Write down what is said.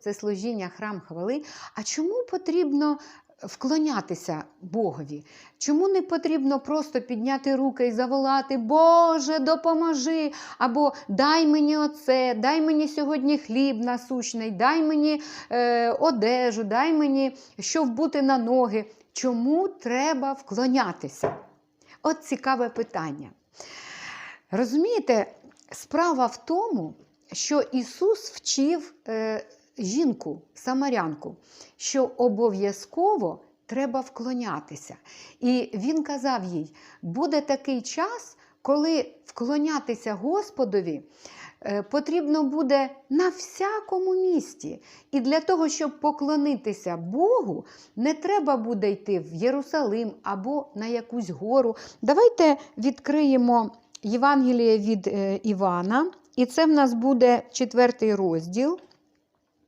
Це служіння храм хвали. А чому потрібно вклонятися Богові? Чому не потрібно просто підняти руки і заволати Боже, допоможи! Або дай мені оце, дай мені сьогодні хліб насущний, дай мені е, одежу, дай мені що вбути на ноги. Чому треба вклонятися? От цікаве питання. Розумієте, справа в тому, що Ісус вчив е, жінку, самарянку, що обов'язково треба вклонятися. І Він казав їй: буде такий час, коли вклонятися Господові. е, Потрібно буде на всякому місці. І для того, щоб поклонитися Богу, не треба буде йти в Єрусалим або на якусь гору. Давайте відкриємо Євангеліє від е, Івана, і це в нас буде четвертий розділ.